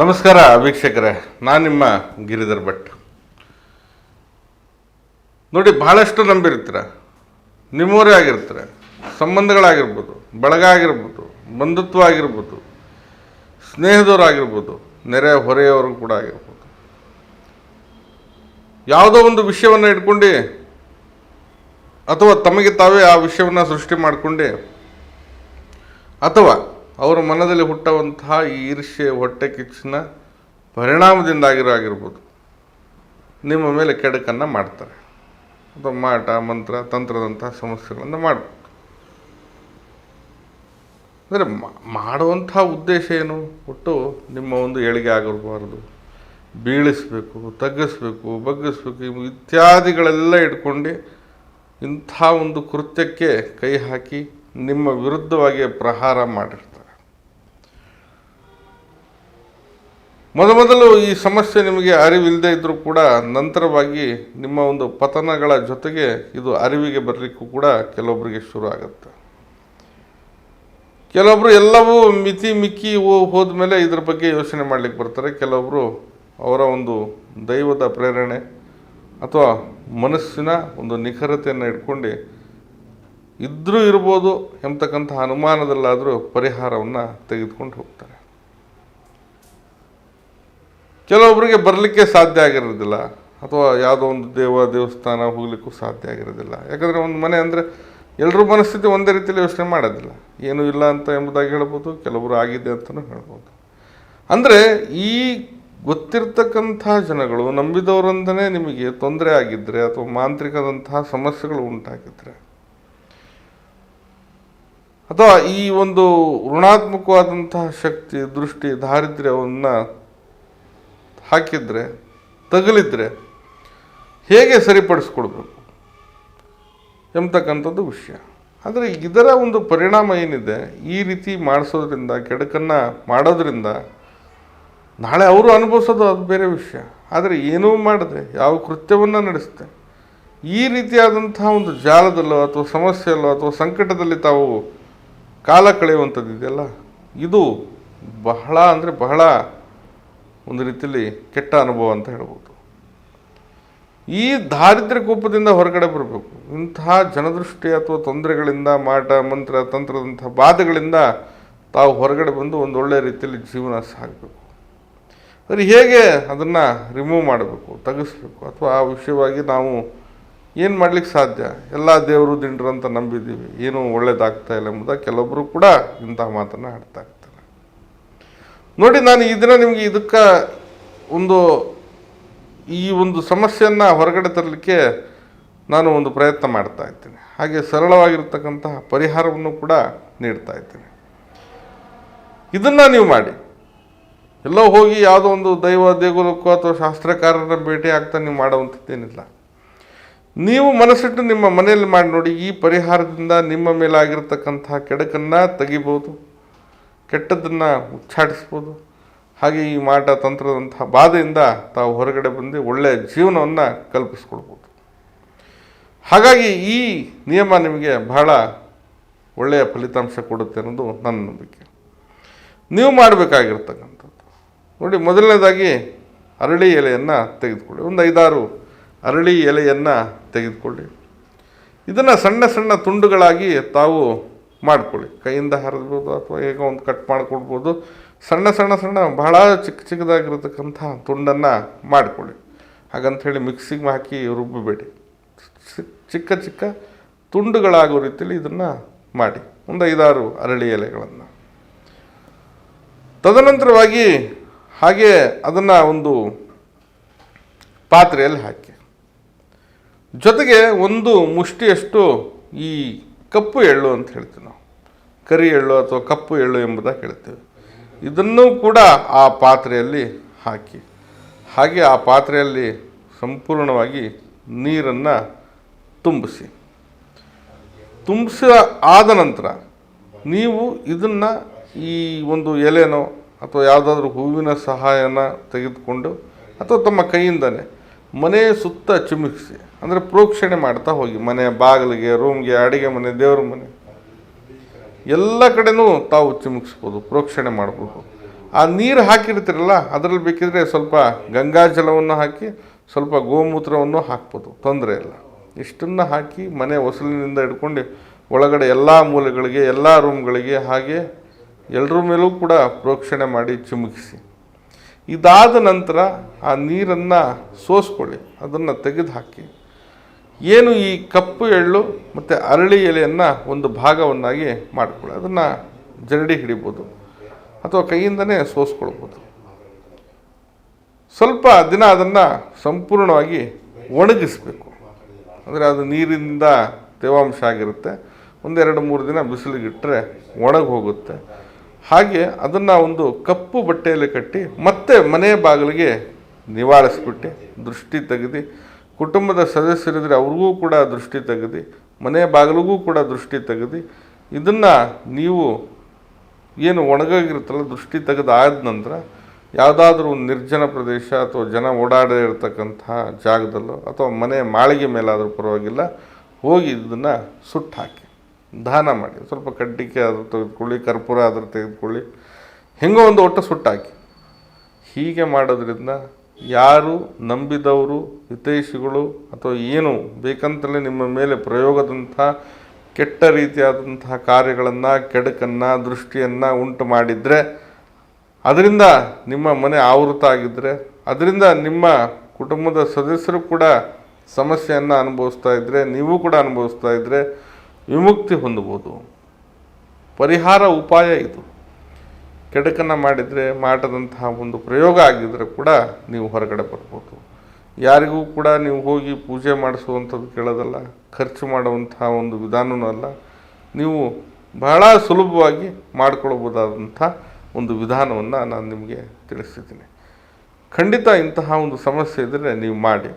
ನಮಸ್ಕಾರ ವೀಕ್ಷಕರೇ, ನಾನು ನಿಮ್ಮ ಗಿರಿಧರ್ ಭಟ್. ನೋಡಿ, ಬಹಳಷ್ಟು ನಂಬಿರ್ತೀರ. ನಿಮ್ಮೂರೇ ಆಗಿರ್ತಾರೆ. ಸಂಬಂಧಗಳಾಗಿರ್ಬೋದು, ಬಳಗ ಆಗಿರ್ಬೋದು, ಬಂಧುತ್ವ ಆಗಿರ್ಬೋದು ಸ್ನೇಹದವರಾಗಿರ್ಬೋದು ನೆರೆ ಹೊರೆಯವರು ಕೂಡ ಆಗಿರ್ಬೋದು. ಯಾವುದೋ ಒಂದು ವಿಷಯವನ್ನು ಇಟ್ಕೊಂಡು, ಅಥವಾ ತಮಗೆ ತಾವೇ ಆ ವಿಷಯವನ್ನು ಸೃಷ್ಟಿ ಮಾಡಿಕೊಂಡು, ಅಥವಾ ಅವರ ಮನದಲ್ಲಿ ಹುಟ್ಟುವಂತಹ ಈ ಈರ್ಷ್ಯೆ, ಹೊಟ್ಟೆ ಕಿಚ್ಚಿನ ಪರಿಣಾಮದಿಂದಾಗಿರೋ ಆಗಿರ್ಬೋದು. ನಿಮ್ಮ ಮೇಲೆ ಕೆಡಕನ್ನು ಮಾಡ್ತಾರೆ. ಅಥವಾ ಮಾಟ, ಮಂತ್ರ, ತಂತ್ರದಂತಹ ಸಮಸ್ಯೆಗಳನ್ನು ಮಾಡ್ಬೋದು ಅಂದರೆ ಮಾಡುವಂಥ ಉದ್ದೇಶ ಏನು? ಒಟ್ಟು ನಿಮ್ಮ ಒಂದು ಏಳಿಗೆ ಆಗಿರಬಾರ್ದು. ಬೀಳಿಸ್ಬೇಕು, ತಗ್ಗಿಸ್ಬೇಕು, ಬಗ್ಗಿಸ್ಬೇಕು ಇತ್ಯಾದಿಗಳೆಲ್ಲ ಇಟ್ಕೊಂಡು ಇಂಥ ಒಂದು ಕೃತ್ಯಕ್ಕೆ ಕೈ ಹಾಕಿ ನಿಮ್ಮ ವಿರುದ್ಧವಾಗಿ ಪ್ರಹಾರ ಮಾಡಿರ್ತಾರೆ. ಮೊದಮೊದಲು ಈ ಸಮಸ್ಯೆ ನಿಮಗೆ ಅರಿವಿಲ್ಲದೆ ಇದ್ದರೂ ಕೂಡ ನಂತರವಾಗಿ ನಿಮ್ಮ ಒಂದು ಪತನಗಳ ಜೊತೆಗೆ ಇದು ಅರಿವಿಗೆ ಬರಲಿಕ್ಕೂ ಕೂಡ ಕೆಲವೊಬ್ಬರಿಗೆ ಶುರು ಆಗುತ್ತೆ. ಕೆಲವೊಬ್ಬರು ಎಲ್ಲವೂ ಮಿತಿ ಮಿಕ್ಕಿ ಹೋದ ಮೇಲೆ ಇದ್ರ ಬಗ್ಗೆ ಯೋಚನೆ ಮಾಡ್ಲಿಕ್ಕೆ ಬರ್ತಾರೆ. ಕೆಲವೊಬ್ಬರು ಅವರ ಒಂದು ದೈವದ ಪ್ರೇರಣೆ ಅಥವಾ ಮನಸ್ಸಿನ ಒಂದು ನಿಖರತೆಯನ್ನು ಇಟ್ಕೊಂಡು ಇದ್ದರೂ ಇರ್ಬೋದು ಎಂಬತಕ್ಕಂಥ ಅನುಮಾನದಲ್ಲಾದರೂ ಪರಿಹಾರವನ್ನು ತೆಗೆದುಕೊಂಡು ಹೋಗ್ತಾರೆ. ಕೆಲವೊಬ್ಬರಿಗೆ ಬರಲಿಕ್ಕೆ ಸಾಧ್ಯ ಆಗಿರೋದಿಲ್ಲ. ಅಥವಾ ಯಾವುದೋ ಒಂದು ದೇವ, ದೇವಸ್ಥಾನ ಹೋಗಲಿಕ್ಕೂ ಸಾಧ್ಯ ಆಗಿರೋದಿಲ್ಲ. ಯಾಕಂದರೆ ಒಂದು ಮನೆ ಅಂದರೆ ಎಲ್ಲರೂ ಮನಸ್ಥಿತಿ ಒಂದೇ ರೀತಿಯಲ್ಲಿ ಯೋಚನೆ ಮಾಡೋದಿಲ್ಲ. ಏನೂ ಇಲ್ಲ ಅಂತ ಎಂಬುದಾಗಿ ಹೇಳ್ಬೋದು, ಕೆಲವರು ಆಗಿದೆ ಅಂತಲೂ ಹೇಳ್ಬೋದು. ಅಂದರೆ ಈ ಗೊತ್ತಿರ್ತಕ್ಕಂಥ ಜನಗಳು ನಂಬಿದವರಂದನೆ ನಿಮಗೆ ತೊಂದರೆ ಆಗಿದ್ದರೆ ಅಥವಾ ಮಾಂತ್ರಿಕದಂತಹ ಸಮಸ್ಯೆಗಳು ಉಂಟಾಗಿದ್ದರೆ ಅಥವಾ ಈ ಒಂದು ಋಣಾತ್ಮಕವಾದಂತಹ ಶಕ್ತಿ, ದೃಷ್ಟಿ, ದಾರಿದ್ರ್ಯವನ್ನು ಹಾಕಿದರೆ, ತಗಲಿದ್ರೆ ಹೇಗೆ ಸರಿಪಡಿಸ್ಕೊಡ್ಬೇಕು? ಎಂಬತಕ್ಕಂಥದ್ದು ವಿಷಯ. ಆದರೆ ಇದರ ಒಂದು ಪರಿಣಾಮ ಏನಿದೆ, ಈ ರೀತಿ ಮಾಡಿಸೋದ್ರಿಂದ, ಕೆಡಕನ್ನು ಮಾಡೋದ್ರಿಂದ ನಾಳೆ ಅವರು ಅನುಭವಿಸೋದು ಅದು ಬೇರೆ ವಿಷಯ. ಆದರೆ ಏನೂ ಮಾಡದೆ, ಯಾವ ಕೃತ್ಯವನ್ನು ನಡೆಸುತ್ತೆ? ಈ ರೀತಿಯಾದಂತಹ ಒಂದು ಜಾಲದಲ್ಲೋ ಅಥವಾ ಸಮಸ್ಯೆಯಲ್ಲೋ ಅಥವಾ ಸಂಕಟದಲ್ಲಿ ತಾವು ಕಾಲ ಕಳೆಯುವಂಥದ್ದು ಇದೆಯಲ್ಲ ಇದು ಬಹಳ ಅಂದರೆ ಬಹಳ ಒಂದು ರೀತಿಯಲ್ಲಿ ಕೆಟ್ಟ ಅನುಭವ ಅಂತ ಹೇಳ್ಬೋದು. ಈ ದಾರಿದ್ರ್ಯ ಕೋಪದಿಂದ ಹೊರಗಡೆ ಬರಬೇಕು. ಇಂತಹ ಜನದೃಷ್ಟಿ ಅಥವಾ ತೊಂದರೆಗಳಿಂದ, ಮಾಟ, ಮಂತ್ರ, ತಂತ್ರದಂಥ ಬಾಧೆಗಳಿಂದ ತಾವು ಹೊರಗಡೆ ಬಂದು ಒಂದು ಒಳ್ಳೆಯ ರೀತಿಯಲ್ಲಿ ಜೀವನ ಸಾಗಬೇಕು. ಆದರೆ ಹೇಗೆ ಅದನ್ನು ರಿಮೂವ್ ಮಾಡಬೇಕು ತೆಗೆಸ್ಬೇಕು ಅಥವಾ ಆ ವಿಷಯವಾಗಿ ನಾವು ಏನು ಮಾಡ್ಲಿಕ್ಕೆ ಸಾಧ್ಯ? ಎಲ್ಲ ದೇವರು ದಿಂಡ್ರು ಅಂತ ನಂಬಿದ್ದೀವಿ, ಏನೂ ಒಳ್ಳೇದಾಗ್ತಾ ಇಲ್ಲ ಎಂಬುದಾಗಿ ಕೆಲವೊಬ್ಬರು ಕೂಡ ಇಂತಹ ಮಾತನ್ನು ಆಡ್ತಾ ಇರ್ತಾರೆ. ನೋಡಿ, ನಾನು ಈ ದಿನ ನಿಮಗೆ ಇದಕ್ಕೆ ಒಂದು ಈ ಒಂದು ಸಮಸ್ಯೆಯನ್ನು ಹೊರಗಡೆ ತರಲಿಕ್ಕೆ ನಾನು ಒಂದು ಪ್ರಯತ್ನ ಮಾಡ್ತಾ ಇದ್ದೇನೆ. ಹಾಗೆ ಸರಳವಾಗಿರ್ತಕ್ಕಂತಹ ಪರಿಹಾರವನ್ನು ಕೂಡ ನೀಡ್ತಾ ಇದ್ದೇನೆ. ಇದನ್ನು ನೀವು ಮಾಡಿ. ಎಲ್ಲೋ ಹೋಗಿ ಯಾವುದೋ ಒಂದು ದೈವ, ದೇಗುಲಕ್ಕೂ ಅಥವಾ ಶಾಸ್ತ್ರಕಾರರ ಭೇಟಿ ಆಗ್ತಾ ನೀವು ಮಾಡುವಂಥದ್ದೇನಿಲ್ಲ. ನೀವು ಮನಸ್ಸಿಟ್ಟು ನಿಮ್ಮ ಮನೆಯಲ್ಲಿ ಮಾಡಿ ನೋಡಿ, ಈ ಪರಿಹಾರದಿಂದ ನಿಮ್ಮ ಮೇಲಾಗಿರ್ತಕ್ಕಂತಹ ಕೆಡಕನ್ನು ತೆಗಿಬೋದು ಕೆಟ್ಟದ್ದನ್ನು ಉಚ್ಚಾಟಿಸ್ಬೋದು. ಹಾಗೆ ಈ ಮಾಟ ತಂತ್ರದಂತಹ ಬಾಧೆಯಿಂದ ತಾವು ಹೊರಗಡೆ ಬಂದು ಒಳ್ಳೆಯ ಜೀವನವನ್ನು ಕಲ್ಪಿಸ್ಕೊಳ್ಬೋದು. ಹಾಗಾಗಿ ಈ ನಿಯಮ ನಿಮಗೆ ಬಹಳ ಒಳ್ಳೆಯ ಫಲಿತಾಂಶ ಕೊಡುತ್ತೆ ಅನ್ನೋದು ನನ್ನ ನಂಬಿಕೆ. ನೀವು ಮಾಡಬೇಕಾಗಿರ್ತಕ್ಕಂಥದ್ದು. ನೋಡಿ, ಮೊದಲನೇದಾಗಿ ಅರಳಿ ಎಲೆಯನ್ನು ತೆಗೆದುಕೊಳ್ಳಿ. ಒಂದು ಐದಾರು ಅರಳಿ ಎಲೆಯನ್ನು ತೆಗೆದುಕೊಳ್ಳಿ. ಇದನ್ನು ಸಣ್ಣ ಸಣ್ಣ ತುಂಡುಗಳಾಗಿ ತಾವು ಮಾಡ್ಕೊಳ್ಳಿ. ಕೈಯಿಂದ ಹರಿದ್ಬೋದು ಅಥವಾ ಹೇಗೋ ಒಂದು ಕಟ್ ಮಾಡಿಕೊಡ್ಬೋದು ಸಣ್ಣ ಸಣ್ಣ ಸಣ್ಣ, ಬಹಳ ಚಿಕ್ಕ ಚಿಕ್ಕದಾಗಿರತಕ್ಕಂಥ ತುಂಡನ್ನು ಮಾಡಿಕೊಳ್ಳಿ. ಹಾಗಂಥೇಳಿ ಮಿಕ್ಸಿಗೆ ಹಾಕಿ ರುಬ್ಬಬೇಡಿ. ಚಿಕ್ಕ ಚಿಕ್ಕ ತುಂಡುಗಳಾಗೋ ರೀತಿಯಲ್ಲಿ ಇದನ್ನು ಮಾಡಿ. ಒಂದು ಐದಾರು ಅರಳಿ ಎಲೆಗಳನ್ನು. ತದನಂತರವಾಗಿ ಹಾಗೆ ಅದನ್ನು ಒಂದು ಪಾತ್ರೆಯಲ್ಲಿ ಹಾಕಿ. ಜೊತೆಗೆ ಒಂದು ಮುಷ್ಟಿಯಷ್ಟು ಈ ಕಪ್ಪು ಎಳ್ಳು ಅಂತ ಹೇಳ್ತೀವಿ ನಾವು. ಕರಿ ಎಳ್ಳು ಅಥವಾ ಕಪ್ಪು ಎಳ್ಳು ಎಂಬುದಾಗಿ ಹೇಳ್ತೇವೆ. ಇದನ್ನು ಕೂಡ ಆ ಪಾತ್ರೆಯಲ್ಲಿ ಹಾಕಿ. ಹಾಗೆ ಆ ಪಾತ್ರೆಯಲ್ಲಿ ಸಂಪೂರ್ಣವಾಗಿ ನೀರನ್ನು ತುಂಬಿಸಿ. ತುಂಬಿಸಿ ಆದ ನಂತರ ನೀವು ಇದನ್ನು ಈ ಒಂದು ಎಲೆನೋ ಅಥವಾ ಯಾವುದಾದ್ರೂ ಹೂವಿನ ಸಹಾಯನ ತೆಗೆದುಕೊಂಡು ಅಥವಾ ತಮ್ಮ ಕೈಯಿಂದನೇ ಮನೆ ಸುತ್ತ ಚಿಮುಕಿಸಿ, ಅಂದರೆ ಪ್ರೋಕ್ಷಣೆ ಮಾಡ್ತಾ ಹೋಗಿ, ಮನೆ ಬಾಗಿಲಿಗೆ ರೂಮ್ಗೆ ಅಡುಗೆ ಮನೆ, ದೇವ್ರ ಮನೆ. ಎಲ್ಲ ಕಡೆನೂ ತಾವು ಚಿಮುಕಿಸ್ಬೋದು, ಪ್ರೋಕ್ಷಣೆ ಮಾಡ್ಬೋದು. ಆ ನೀರು ಹಾಕಿರ್ತೀರಲ್ಲ, ಅದರಲ್ಲಿ ಬೇಕಿದ್ರೆ ಸ್ವಲ್ಪ ಗಂಗಾಜಲವನ್ನು ಹಾಕಿ, ಸ್ವಲ್ಪ ಗೋಮೂತ್ರವನ್ನು ಹಾಕ್ಬೋದು, ತೊಂದರೆ ಇಲ್ಲ. ಇಷ್ಟನ್ನು ಹಾಕಿ ಮನೆ ಹೊಸಲಿನಿಂದ ಹಿಡ್ಕೊಂಡು ಒಳಗಡೆ ಎಲ್ಲ ಮೂಲೆಗಳಿಗೆ, ಎಲ್ಲ ರೂಮ್ಗಳಿಗೆ ಹಾಗೆ ಎಲ್ಲರ ಮೇಲೂ ಕೂಡ ಪ್ರೋಕ್ಷಣೆ ಮಾಡಿ ಚಿಮುಕಿಸಿ. ಇದಾದ ನಂತರ ಆ ನೀರನ್ನು ಸೋಸ್ಕೊಳ್ಳಿ, ಅದನ್ನು ತೆಗೆದು ಹಾಕಿ ಏನು ಈ ಕಪ್ಪು ಎಳ್ಳು ಮತ್ತು ಅರಳಿ ಎಲೆಯನ್ನು ಒಂದು ಭಾಗವನ್ನಾಗಿ ಮಾಡಿಕೊಳ್ಳಿ, ಅದನ್ನು ಜರಡಿ ಹಿಡಿಬೋದು ಅಥವಾ ಕೈಯಿಂದನೇ ಸೋಸ್ಕೊಳ್ಬೋದು. ಸ್ವಲ್ಪ ದಿನ ಅದನ್ನು ಸಂಪೂರ್ಣವಾಗಿ ಒಣಗಿಸಬೇಕು. ಅಂದರೆ ಅದು ನೀರಿನಿಂದ ತೇವಾಂಶ ಆಗಿರುತ್ತೆ. ಒಂದೆರಡು ಮೂರು ದಿನ ಬಿಸಿಲಿಗಿಟ್ಟರೆ ಒಣಗಿ ಹೋಗುತ್ತೆ ಹಾಗೆ ಅದನ್ನು ಒಂದು ಕಪ್ಪು ಬಟ್ಟೆಯಲ್ಲಿ ಕಟ್ಟಿ ಮತ್ತೆ ಮನೆಯ ಬಾಗಿಲಿಗೆ ನಿವಾಳಿಸ್ಬಿಟ್ಟು ದೃಷ್ಟಿ ತೆಗೆದು ಕುಟುಂಬದ ಸದಸ್ಯರಿದ್ರೆ ಅವ್ರಿಗೂ ಕೂಡ ದೃಷ್ಟಿ ತೆಗೆದು ಮನೆಯ ಬಾಗಿಲಿಗೂ ಕೂಡ ದೃಷ್ಟಿ ತೆಗೆದು, ಇದನ್ನು ನೀವು ಏನು ಒಣಗಾಗಿರುತ್ತಲ್ಲ ದೃಷ್ಟಿ ತೆಗೆದು ಆದ ನಂತರ ಯಾವುದಾದ್ರೂ ಒಂದು ನಿರ್ಜನ ಪ್ರದೇಶ ಅಥವಾ ಜನ ಓಡಾಡದೇ ಇರತಕ್ಕಂತಹ ಜಾಗದಲ್ಲೋ ಅಥವಾ ಮನೆ ಮಾಳಿಗೆ ಮೇಲಾದರೂ ಪರವಾಗಿಲ್ಲ, ಹೋಗಿ ಇದನ್ನು ಸುಟ್ಟು ಹಾಕಿ ದಾನ ಮಾಡಿ, ಸ್ವಲ್ಪ ಕಡ್ಡಿಕೆ ಆದರೂ ತೆಗೆದುಕೊಳ್ಳಿ, ಕರ್ಪೂರ ಆದರೂ ತೆಗೆದುಕೊಳ್ಳಿ, ಹೆಂಗೋ ಒಂದು ಒಟ್ಟು ಸುಟ್ಟಾಕಿ. ಹೀಗೆ ಮಾಡೋದ್ರಿಂದ ಯಾರು ನಂಬಿದವರು, ಹಿತೈಷಿಗಳು ಅಥವಾ ಏನು ಬೇಕಂತಲೇ ನಿಮ್ಮ ಮೇಲೆ ಪ್ರಯೋಗದಂಥ ಕೆಟ್ಟ ರೀತಿಯಾದಂತಹ ಕಾರ್ಯಗಳನ್ನು, ಕೆಡಕನ್ನು, ದೃಷ್ಟಿಯನ್ನು ಉಂಟು ಮಾಡಿದರೆ, ಅದರಿಂದ ನಿಮ್ಮ ಮನೆ ಆವೃತ ಆಗಿದ್ದರೆ ಅದರಿಂದ ನಿಮ್ಮ ಕುಟುಂಬದ ಸದಸ್ಯರು ಕೂಡ ಸಮಸ್ಯೆಯನ್ನು ಅನುಭವಿಸ್ತಾ ಇದ್ದರೆ ನೀವು ಕೂಡ ಅನುಭವಿಸ್ತಾ ಇದ್ದರೆ ವಿಮುಕ್ತಿ ಹೊಂದಬೋದು ಪರಿಹಾರ ಉಪಾಯ ಇದು. ಕೆಡಕನ್ನು ಮಾಡಿದರೆ ಮಾಡದಂತಹ ಒಂದು ಪ್ರಯೋಗ ಆಗಿದ್ದರೆ ಕೂಡ ನೀವು ಹೊರಗಡೆ ಬರ್ಬೋದು. ಯಾರಿಗೂ ಕೂಡ ನೀವು ಹೋಗಿ ಪೂಜೆ ಮಾಡಿಸುವಂಥದ್ದು ಕೇಳೋದಲ್ಲ, ಖರ್ಚು ಮಾಡುವಂತಹ ಒಂದು ವಿಧಾನವೂ ಅಲ್ಲ. ನೀವು ಬಹಳ ಸುಲಭವಾಗಿ ಮಾಡಿಕೊಳ್ಬೋದಾದಂಥ ಒಂದು ವಿಧಾನವನ್ನು ನಾನು ನಿಮಗೆ ತಿಳಿಸ್ತಿದ್ದೀನಿ. ಖಂಡಿತ ಇಂತಹ ಒಂದು ಸಮಸ್ಯೆ ಇದ್ದರೆ ನೀವು ಮಾಡಿ.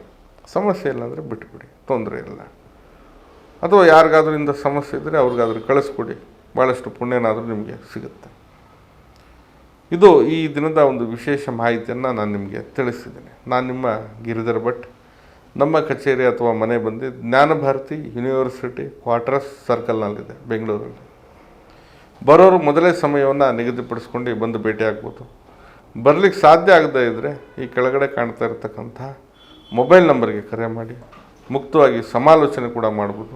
ಸಮಸ್ಯೆ ಇಲ್ಲಾಂದರೆ ಬಿಟ್ಬಿಡಿ, ತೊಂದರೆ ಇಲ್ಲ. ಅಥವಾ ಯಾರಿಗಾದ್ರೂ ಇಂಥ ಸಮಸ್ಯೆ ಇದ್ದರೆ ಅವ್ರಿಗಾದ್ರೂ ಕಳಿಸ್ಕೊಡಿ. ಭಾಳಷ್ಟು ಪುಣ್ಯನಾದರೂ ನಿಮಗೆ ಸಿಗುತ್ತೆ. ಇದು ಈ ದಿನದ ಒಂದು ವಿಶೇಷ ಮಾಹಿತಿಯನ್ನು ನಾನು ನಿಮಗೆ ತಿಳಿಸಿದ್ದೀನಿ. ನಾನು ನಿಮ್ಮ ಗಿರಿಧರ್ ಭಟ್. ನಮ್ಮ ಕಚೇರಿ ಅಥವಾ ಮನೆ ಬಂದು ಜ್ಞಾನಭಾರತಿ ಯೂನಿವರ್ಸಿಟಿ ಕ್ವಾರ್ಟರ್ಸ್ ಸರ್ಕಲ್ನಲ್ಲಿದೆ ಬೆಂಗಳೂರಲ್ಲಿ. ಬರೋರು ಮೊದಲೇ ಸಮಯವನ್ನು ನಿಗದಿಪಡಿಸ್ಕೊಂಡು ಬಂದು ಭೇಟಿ ಆಗ್ಬೋದು. ಬರಲಿಕ್ಕೆ ಸಾಧ್ಯ ಆಗದೇ ಇದ್ದರೆ ಈ ಕೆಳಗಡೆ ಕಾಣ್ತಾ ಇರತಕ್ಕಂಥ ಮೊಬೈಲ್ ನಂಬರ್ಗೆ ಕರೆ ಮಾಡಿ. ಮುಕ್ತವಾಗಿ ಸಮಾಲೋಚನೆ ಕೂಡ ಮಾಡ್ಬೋದು.